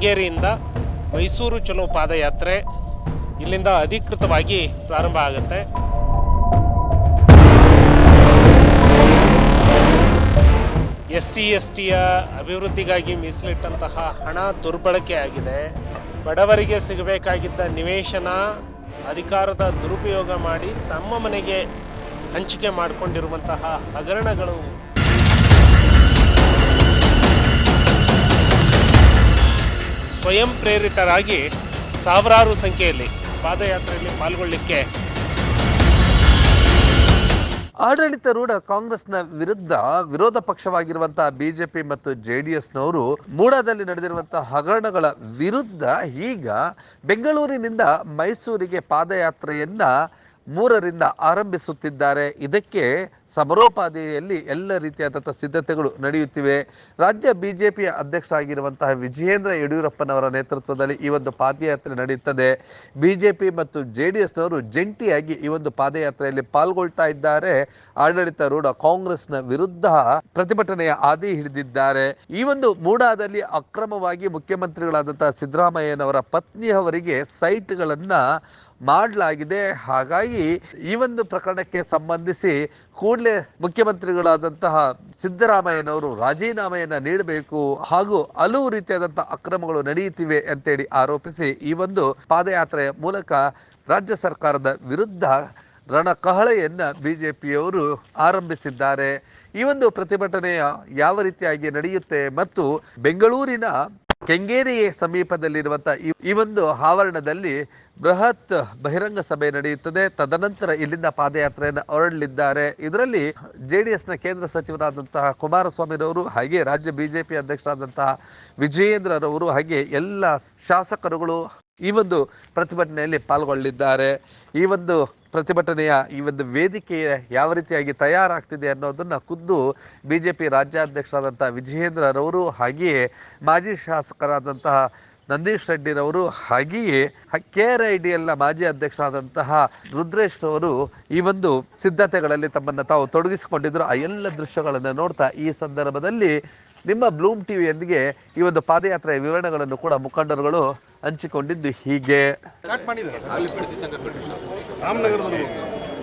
ಕೆಂಗೇರಿಯಿಂದ ಮೈಸೂರು ಚಲೋ ಪಾದಯಾತ್ರೆ ಇಲ್ಲಿಂದ ಅಧಿಕೃತವಾಗಿ ಪ್ರಾರಂಭ ಆಗುತ್ತೆ. ಎಸ್ ಸಿ ಎಸ್ ಟಿಯ ಅಭಿವೃದ್ಧಿಗಾಗಿ ಮೀಸಲಿಟ್ಟಂತಹ ಹಣ ದುರ್ಬಳಕೆ ಆಗಿದೆ. ಬಡವರಿಗೆ ಸಿಗಬೇಕಾಗಿದ್ದ ನಿವೇಶನ ಅಧಿಕಾರದ ದುರುಪಯೋಗ ಮಾಡಿ ತಮ್ಮ ಮನೆಗೆ ಹಂಚಿಕೆ ಮಾಡಿಕೊಂಡಿರುವಂತಹ ಹಗರಣಗಳು ಸ್ವಯಂ ಪ್ರೇರಿತರಾಗಿ ಸಾವಿರಾರು ಸಂಖ್ಯೆಯಲ್ಲಿ ಪಾದಯಾತ್ರೆಯಲ್ಲಿ ಪಾಲ್ಗೊಳ್ಳಲಿಕ್ಕೆ ಆಡಳಿತಾರೂಢ ಕಾಂಗ್ರೆಸ್ನ ವಿರುದ್ಧ ವಿರೋಧ ಪಕ್ಷವಾಗಿರುವಂತಹ ಬಿಜೆಪಿ ಮತ್ತು ಜೆ ಡಿ ಎಸ್ನವರು ಮೂಡಾದಲ್ಲಿ ನಡೆದಿರುವಂತಹ ಹಗರಣಗಳ ವಿರುದ್ಧ ಈಗ ಬೆಂಗಳೂರಿನಿಂದ ಮೈಸೂರಿಗೆ ಪಾದಯಾತ್ರೆಯನ್ನ ಮೂರರಿಂದ ಆರಂಭಿಸುತ್ತಿದ್ದಾರೆ. ಇದಕ್ಕೆ ಸಮರೋಪಾದಿಯಲ್ಲಿ ಎಲ್ಲ ರೀತಿಯಾದಂಥ ಸಿದ್ಧತೆಗಳು ನಡೆಯುತ್ತಿವೆ. ರಾಜ್ಯ ಬಿಜೆಪಿಯ ಅಧ್ಯಕ್ಷರಾಗಿರುವಂತಹ ವಿಜಯೇಂದ್ರ ಯಡಿಯೂರಪ್ಪನವರ ನೇತೃತ್ವದಲ್ಲಿ ಈ ಒಂದು ಪಾದಯಾತ್ರೆ ನಡೆಯುತ್ತದೆ. ಬಿಜೆಪಿ ಮತ್ತು ಜೆ ಡಿ ಎಸ್ನವರು ಜಂಟಿಯಾಗಿ ಈ ಒಂದು ಪಾದಯಾತ್ರೆಯಲ್ಲಿ ಪಾಲ್ಗೊಳ್ತಾ ಇದ್ದಾರೆ. ಆಡಳಿತಾರೂಢ ಕಾಂಗ್ರೆಸ್ನ ವಿರುದ್ಧ ಪ್ರತಿಭಟನೆಯ ಹಾದಿ ಹಿಡಿದಿದ್ದಾರೆ. ಈ ಒಂದು ಮೂಡಾದಲ್ಲಿ ಅಕ್ರಮವಾಗಿ ಮುಖ್ಯಮಂತ್ರಿಗಳಾದಂತಹ ಸಿದ್ದರಾಮಯ್ಯನವರ ಪತ್ನಿಯವರಿಗೆ ಸೈಟ್ಗಳನ್ನ ಮಾಡಲಾಗಿದೆ. ಹಾಗಾಗಿ ಈ ಒಂದು ಪ್ರಕರಣಕ್ಕೆ ಸಂಬಂಧಿಸಿ ಕೂಡಲೇ ಮುಖ್ಯಮಂತ್ರಿಗಳಾದಂತಹ ಸಿದ್ದರಾಮಯ್ಯನವರು ರಾಜೀನಾಮೆಯನ್ನ ನೀಡಬೇಕು ಹಾಗೂ ಹಲವು ರೀತಿಯಾದಂತಹ ಅಕ್ರಮಗಳು ನಡೆಯುತ್ತಿವೆ ಅಂತೇಳಿ ಆರೋಪಿಸಿ ಈ ಒಂದು ಪಾದಯಾತ್ರೆಯ ಮೂಲಕ ರಾಜ್ಯ ಸರ್ಕಾರದ ವಿರುದ್ಧ ರಣಕಹಳೆಯನ್ನ ಬಿಜೆಪಿಯವರು ಆರಂಭಿಸಿದ್ದಾರೆ. ಈ ಒಂದು ಪ್ರತಿಭಟನೆಯ ಯಾವ ರೀತಿಯಾಗಿ ನಡೆಯುತ್ತೆ ಮತ್ತು ಬೆಂಗಳೂರಿನ ಕೆಂಗೇರಿ ಸಮೀಪದಲ್ಲಿರುವಂತಹ ಈ- ಒಂದು ಆವರಣದಲ್ಲಿ ಬೃಹತ್ ಬಹಿರಂಗ ಸಭೆ ನಡೆಯುತ್ತದೆ. ತದನಂತರ ಇಲ್ಲಿಂದ ಪಾದಯಾತ್ರೆಯನ್ನು ಹೊರಡಲಿದ್ದಾರೆ. ಇದರಲ್ಲಿ ಜೆ ಡಿ ಎಸ್ನ ಕೇಂದ್ರ ಸಚಿವರಾದಂತಹ ಕುಮಾರಸ್ವಾಮಿರವರು ಹಾಗೆ ರಾಜ್ಯ ಬಿಜೆಪಿ ಅಧ್ಯಕ್ಷರಾದಂತಹ ವಿಜಯೇಂದ್ರರವರು ಹಾಗೆ ಎಲ್ಲ ಶಾಸಕರುಗಳು ಈ ಒಂದು ಪ್ರತಿಭಟನೆಯಲ್ಲಿ ಪಾಲ್ಗೊಳ್ಳಲಿದ್ದಾರೆ. ಈ ಒಂದು ಪ್ರತಿಭಟನೆಯ ಈ ಒಂದು ವೇದಿಕೆ ಯಾವ ರೀತಿಯಾಗಿ ತಯಾರಾಗ್ತಿದೆ ಅನ್ನೋದನ್ನ ಖುದ್ದು ಬಿಜೆಪಿ ರಾಜ್ಯಾಧ್ಯಕ್ಷರಾದಂಥ ವಿಜಯೇಂದ್ರರವರು ಹಾಗೆಯೇ ಮಾಜಿ ಶಾಸಕರಾದಂತಹ ನಂದೀಶ್ ರೆಡ್ಡಿರವರು ಹಾಗೆಯೇ ಕೆ ಆರ್ ಐ ಡಿ ಎಲ್ನ ಮಾಜಿ ಅಧ್ಯಕ್ಷರಾದಂತಹ ರುದ್ರೇಶ್ ಅವರು ಈ ಒಂದು ಸಿದ್ಧತೆಗಳಲ್ಲಿ ತಮ್ಮನ್ನು ತಾವು ತೊಡಗಿಸಿಕೊಂಡಿದ್ದರು ಆ ಎಲ್ಲ ದೃಶ್ಯಗಳನ್ನು ನೋಡ್ತಾ ಈ ಸಂದರ್ಭದಲ್ಲಿ ನಿಮ್ಮ ಬ್ಲೂಮ್ ಟಿವಿಯೊಂದಿಗೆ ಈ ಒಂದು ಪಾದಯಾತ್ರೆಯ ವಿವರಣೆಗಳನ್ನು ಕೂಡ ಮುಖಂಡರುಗಳು ಹಂಚಿಕೊಂಡಿದ್ದು ಹೀಗೆ.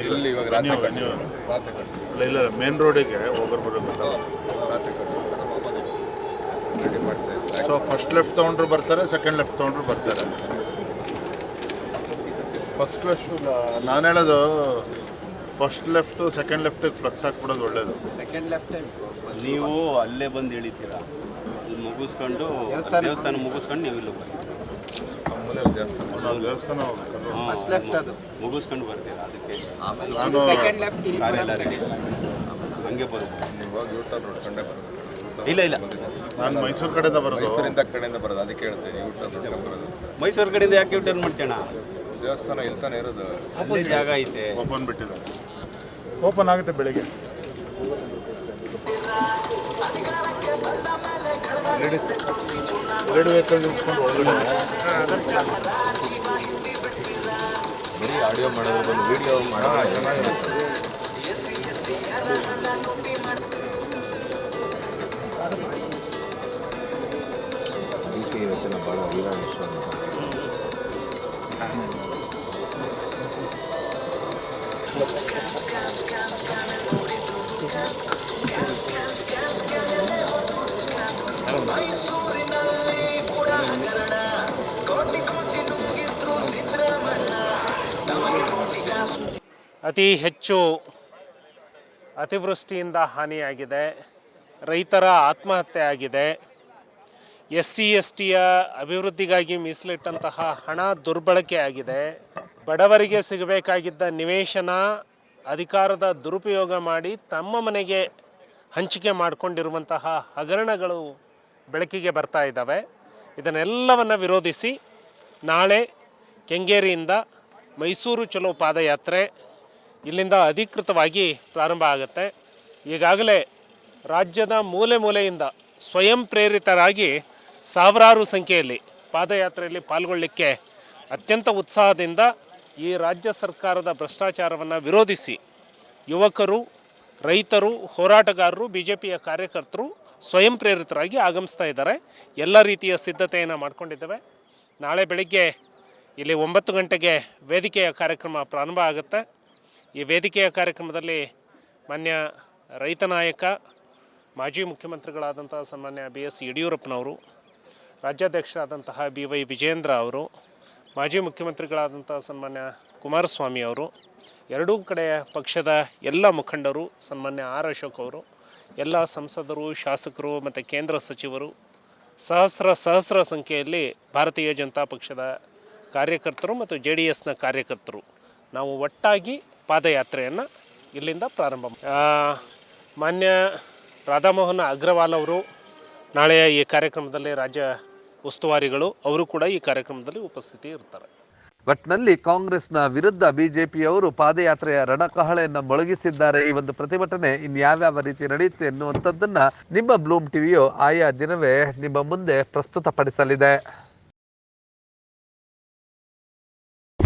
ಇಲ್ಲಿ ಇವಾಗ ರಾತ್ರಿ. ಇಲ್ಲ ಇಲ್ಲ ಮೇನ್ ರೋಡಿಗೆ ಹೋಗೋರು ಬರಬೇಕಲ್ಲ. ಸೊ ಫಸ್ಟ್ ಲೆಫ್ಟ್ ತೊಗೊಂಡ್ರು ಬರ್ತಾರೆ ಸೆಕೆಂಡ್ ಲೆಫ್ಟ್ ತೊಗೊಂಡ್ರು ಬರ್ತಾರೆ. ಫಸ್ಟ್ ಲೆಫ್ಟ್ ನಾನು ಹೇಳೋದು ಫಸ್ಟ್ ಲೆಫ್ಟು ಸೆಕೆಂಡ್ ಲೆಫ್ಟಿಗೆ ಫ್ಲಕ್ಸ್ ಹಾಕ್ಬಿಡೋದು ಒಳ್ಳೇದು. ನೀವು ಅಲ್ಲೇ ಬಂದು ಇಳಿತೀರಾ ಅಲ್ಲಿ ಮುಗಿಸ್ಕೊಂಡು ದೇವಸ್ಥಾನ ಮುಗಿಸ್ಕೊಂಡು ನೀವು ಇಲ್ಲಿ ಬರ್ತೀರಾ? ದೇವಸ್ಥಾನ. ದೇವಸ್ಥಾನ ನಾವು ಲೆಫ್ಟ್ ಅದು. ಮುಗಿಸ್ಕೊಂಡು ಬರ್ತೀರಾ ಅದಕ್ಕೆ? ನಾನು ಕಾರೆಲ್ಲ ರೆಡಿ ಹಂಗೆ ಬರುತ್ತೆ. ನೀವು ಹೋಗಿ ನೋಡ್ಕೊಂಡೇ ಬರೋದು. ಇಲ್ಲ ಇಲ್ಲ. ನಾನು ಮೈಸೂರು ಕಡೆಯಿಂದ ಬರೋದು. ಮೈಸೂರಿಂದ ಕಡೆಯಿಂದ ಬರೋದು ಅದಕ್ಕೆ ಹೇಳ್ತೀನಿ ನೋಡ್ಕೊಂಡು ಬರೋದು. ಮೈಸೂರು ಕಡೆಯಿಂದ ಯಾಕೆ ಟರ್ನ್ ಮಾಡ್ತೀಣ ದೇವಸ್ಥಾನ ಇಲ್ತಾನೆ ಇರೋದು. ಅಲ್ಲಿ ಜಾಗ ಐತೆ. ಓಪನ್ ಬಿಟ್ಟಿದೆ. ಓಪನ್ ಆಗುತ್ತೆ ಬೆಳಿಗ್ಗೆ. ಎರಡು ವೆಹಿಕಲ್ ನಿಂತ್ಕೊಂಡು ಒಳಗಡೆ. ಬರೀ ಆಡಿಯೋ ಮಾಡೋದು ಬಂದು ವಿಡಿಯೋ ಮಾಡೋದು ಚೆನ್ನಾಗಿರುತ್ತೆ ಅದಕ್ಕೆ ಇವತ್ತಿನ ಭಾಳ ವೀರಾವೇಶ ಅತಿ ಹೆಚ್ಚು ಅತಿವೃಷ್ಟಿಯಿಂದ ಹಾನಿಯಾಗಿದೆ. ರೈತರ ಆತ್ಮಹತ್ಯೆ ಆಗಿದೆ. ಎಸ್ ಸಿ ಎಸ್ ಟಿಯ ಅಭಿವೃದ್ಧಿಗಾಗಿ ಮೀಸಲಿಟ್ಟಂತಹ ಹಣ ದುರ್ಬಳಕೆ ಆಗಿದೆ. ಬಡವರಿಗೆ ಸಿಗಬೇಕಾಗಿದ್ದ ನಿವೇಶನ ಅಧಿಕಾರದ ದುರುಪಯೋಗ ಮಾಡಿ ತಮ್ಮ ಮನೆಗೆ ಹಂಚಿಕೆ ಮಾಡಿಕೊಂಡಿರುವಂತಹ ಹಗರಣಗಳು ಬೆಳಕಿಗೆ ಬರ್ತಾ ಇದ್ದಾವೆ. ಇದನ್ನೆಲ್ಲವನ್ನು ವಿರೋಧಿಸಿ ನಾಳೆ ಕೆಂಗೇರಿಯಿಂದ ಮೈಸೂರು ಚಲೋ ಪಾದಯಾತ್ರೆ ಇಲ್ಲಿಂದ ಅಧಿಕೃತವಾಗಿ ಪ್ರಾರಂಭ ಆಗುತ್ತೆ. ಈಗಾಗಲೇ ರಾಜ್ಯದ ಮೂಲೆ ಮೂಲೆಯಿಂದ ಸ್ವಯಂ ಪ್ರೇರಿತರಾಗಿ ಸಾವಿರಾರು ಸಂಖ್ಯೆಯಲ್ಲಿ ಪಾದಯಾತ್ರೆಯಲ್ಲಿ ಪಾಲ್ಗೊಳ್ಳಲಿಕ್ಕೆ ಅತ್ಯಂತ ಉತ್ಸಾಹದಿಂದ ಈ ರಾಜ್ಯ ಸರ್ಕಾರದ ಭ್ರಷ್ಟಾಚಾರವನ್ನು ವಿರೋಧಿಸಿ ಯುವಕರು, ರೈತರು, ಹೋರಾಟಗಾರರು ಬಿ ಜೆ ಪಿಯ ಕಾರ್ಯಕರ್ತರು ಸ್ವಯಂ ಪ್ರೇರಿತರಾಗಿ ಆಗಮಿಸ್ತಾ ಇದ್ದಾರೆ. ಎಲ್ಲ ರೀತಿಯ ಸಿದ್ಧತೆಯನ್ನು ಮಾಡಿಕೊಂಡಿದ್ದೇವೆ. ನಾಳೆ ಬೆಳಿಗ್ಗೆ ಇಲ್ಲಿ ಒಂಬತ್ತು ಗಂಟೆಗೆ ವೇದಿಕೆಯ ಕಾರ್ಯಕ್ರಮ ಪ್ರಾರಂಭ ಆಗುತ್ತೆ. ಈ ವೇದಿಕೆಯ ಕಾರ್ಯಕ್ರಮದಲ್ಲಿ ಮಾನ್ಯ ರೈತ ನಾಯಕ, ಮಾಜಿ ಮುಖ್ಯಮಂತ್ರಿಗಳಾದಂಥ ಸನ್ಮಾನ್ಯ ಬಿ ಎಸ್ ಯಡಿಯೂರಪ್ಪನವರು, ರಾಜ್ಯಾಧ್ಯಕ್ಷರಾದಂತಹ ಬಿ ವೈ ವಿಜೇಂದ್ರ ಅವರು, ಮಾಜಿ ಮುಖ್ಯಮಂತ್ರಿಗಳಾದಂಥ ಸನ್ಮಾನ್ಯ ಕುಮಾರಸ್ವಾಮಿ ಅವರು, ಎರಡೂ ಕಡೆಯ ಪಕ್ಷದ ಎಲ್ಲ ಮುಖಂಡರು, ಸನ್ಮಾನ್ಯ ಆರ್ ಅಶೋಕ್ ಅವರು, ಎಲ್ಲ ಸಂಸದರು, ಶಾಸಕರು ಮತ್ತು ಕೇಂದ್ರ ಸಚಿವರು ಸಹಸ್ರ ಸಹಸ್ರ ಸಂಖ್ಯೆಯಲ್ಲಿ ಭಾರತೀಯ ಜನತಾ ಪಕ್ಷದ ಕಾರ್ಯಕರ್ತರು ಮತ್ತು ಜೆ ಡಿ ಎಸ್ನ ಕಾರ್ಯಕರ್ತರು. ನಾವು ಒಟ್ಟಾಗಿ ಪಾದಯಾತ್ರೆಯನ್ನು ಇಲ್ಲಿಂದ ಪ್ರಾರಂಭ ಮಾನ್ಯ ರಾಧಾಮೋಹನ್ ಅಗ್ರವಾಲ್ ಅವರು ನಾಳೆ ಈ ಕಾರ್ಯಕ್ರಮದಲ್ಲಿ ರಾಜ್ಯ ಉಸ್ತುವಾರಿಗಳು, ಅವರು ಕೂಡ ಈ ಕಾರ್ಯಕ್ರಮದಲ್ಲಿ ಉಪಸ್ಥಿತಿ ಇರ್ತಾರೆ. ಒಟ್ನಲ್ಲಿ ಕಾಂಗ್ರೆಸ್ನ ವಿರುದ್ಧ ಬಿಜೆಪಿಯವರು ಪಾದಯಾತ್ರೆಯ ರಣಕಹಳೆಯನ್ನು ಮೊಳಗಿಸಿದ್ದಾರೆ. ಈ ಒಂದು ಪ್ರತಿಭಟನೆ ಇನ್ಯಾವ್ಯಾವ ರೀತಿ ನಡೆಯುತ್ತೆ ಎನ್ನುವಂಥದ್ದನ್ನ ನಿಮ್ಮ ಬ್ಲೂಮ್ ಟಿವಿಯು ಆಯಾ ದಿನವೇ ನಿಮ್ಮ ಮುಂದೆ ಪ್ರಸ್ತುತಪಡಿಸಲಿದೆ.